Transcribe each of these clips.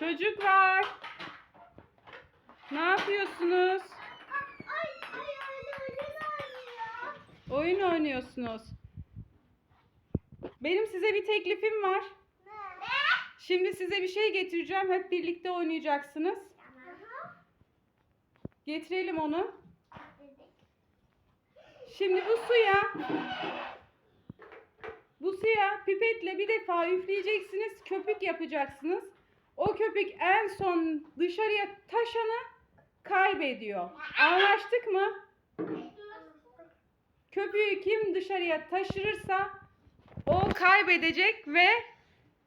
Çocuklar. Ne yapıyorsunuz? Oyun oynuyorsunuz. Benim size bir teklifim var. Ne? Şimdi size bir şey getireceğim. Hep birlikte oynayacaksınız. Getirelim onu. Şimdi bu suya bu suya pipetle bir defa üfleyeceksiniz. Köpük yapacaksınız. O köpük en son dışarıya taşanı kaybediyor. Anlaştık mı? Köpüğü kim dışarıya taşırırsa o kaybedecek ve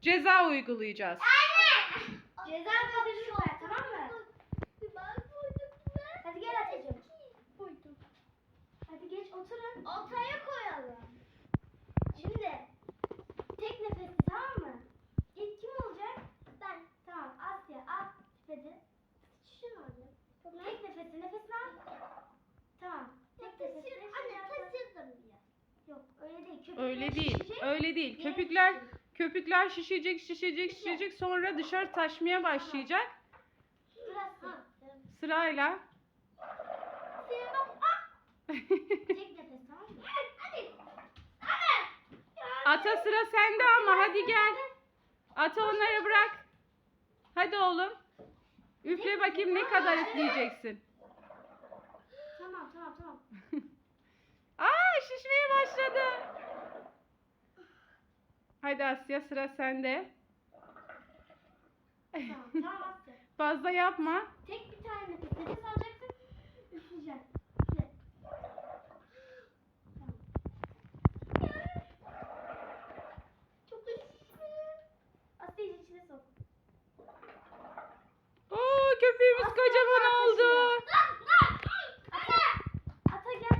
ceza uygulayacağız. Anne! Ceza koydular tamam mı? Ben koydum Hadi gel Atacığım. Koydum. Hadi geç oturun. Ortaya koyalım. Şimdi tek nefesli tamam mı? İlk kim olacak? Ben. Tamam Asya al pipeti. Şunu alayım. Tek nefesli nefesini al. Tamam. Tek nefesli. Taşır, Şimdi anne yapalım. taşırdım ya. Yok öyle değil. Öyle değil. Köpükler köpükler şişecek, şişecek, şişecek sonra dışarı taşmaya başlayacak. Sırayla. Ata sıra sende ama hadi gel. Ata onları bırak. Hadi oğlum. Üfle bakayım ne kadar üfleyeceksin. Tamam tamam tamam. Aa şişmeye başladı. Hadi Asya sıra sende. Tamam tamam Asya. Fazla yapma. Tek bir tane nefes. Nefes alacaksın. Üfleyeceksin. Üfle. Tamam. Çok üşüdüm. Asya'yı içine sok. Oo köpeğimiz kocaman oldu. Anne. Ata gel.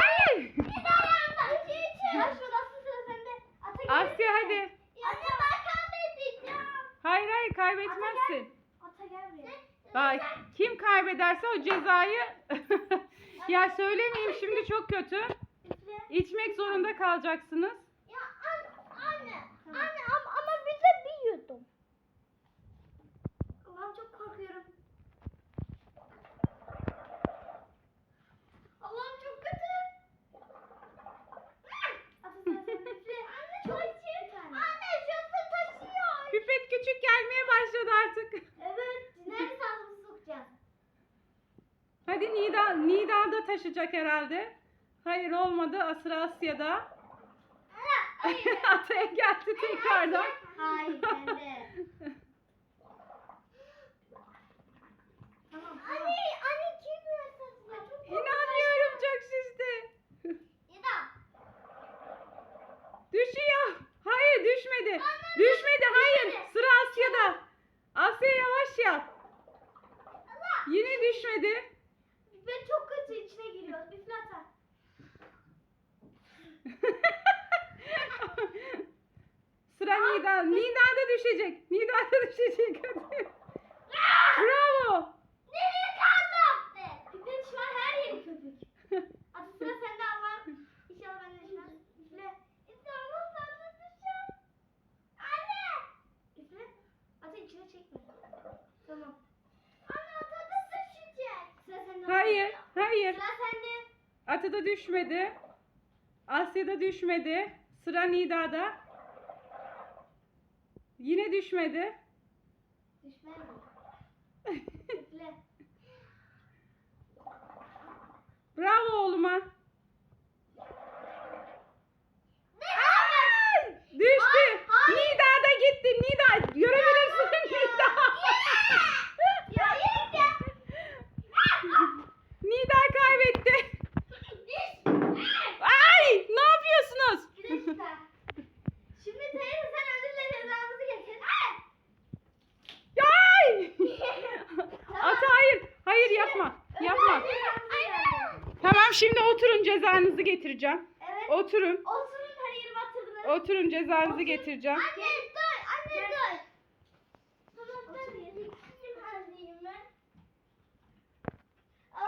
Ay! Başladı Asya sıra sende. Ata gel. Asya hadi. Anne ben kaybedeceğim. Kaybetmezsin. Ata gel. Bak kim kaybederse o cezayı ya söylemeyeyim şimdi çok kötü. İçmek zorunda kalacaksınız. Ya an- anne. Anne ama, ama bize bir yudum. Allah'ım çok korkuyorum. Allah'ım çok kötü. Ata sıra sende. Üfle. Anne Çok taşıyor. bir tane. Anne şurası taşıyor. Pipet küçük gelmeye başladı artık. Evet. Nerede ağzımızı sokacağız? Hadi Nida, Nida da taşıyacak herhalde. Hayır olmadı. Asra Asya'da. Anne. Hayır. Ataya geldi tekrardan. Hayır bende. Tamam tamam. Anne. Anne kim yapıyor? Çok İnanmıyorum çok şişti. Yeda. Düşüyor. Hayır düşmedi. Anne, Düşmedi hayır. düşmedi. Sıra Asya'da. Asya yavaş yap. Allah. Yine düşmedi. Ben çok kötü içine giriyor. Üfle ata. Sıra Nida. Nida da düşecek. Nida da düşecek. Bravo. Nereye kaldı? Pipet şu an her yeri köpük. Sıra sende ama inşallah ben de düşmez. Üfle. İnşallah sen de düşer. Anne. Üfle. Ata içine çekme. Tamam. Anne atada düşecek. Sıra sende. Hayır. Hayır. Sıra sende. Ata da düşmedi. Asya da düşmedi. Sıra Nida'da. Yine düşmedi. Üfle. Bravo oğluma. Ay! Düştü. Nida da gitti. Nida görebilirsin Nida. Ya yürü ya. Nida kaybetti. Düş. Ay! Ne yapıyorsunuz? Bir dakika. Şimdi teyze sen ödülle cezamızı getir. Ay! Ata hayır. Hayır yapma. Yapma. Anne. Tamam şimdi oturun cezanızı getireceğim. Evet. Oturun. Oturun yeri batırdınız. Oturun cezanızı getireceğim. Anne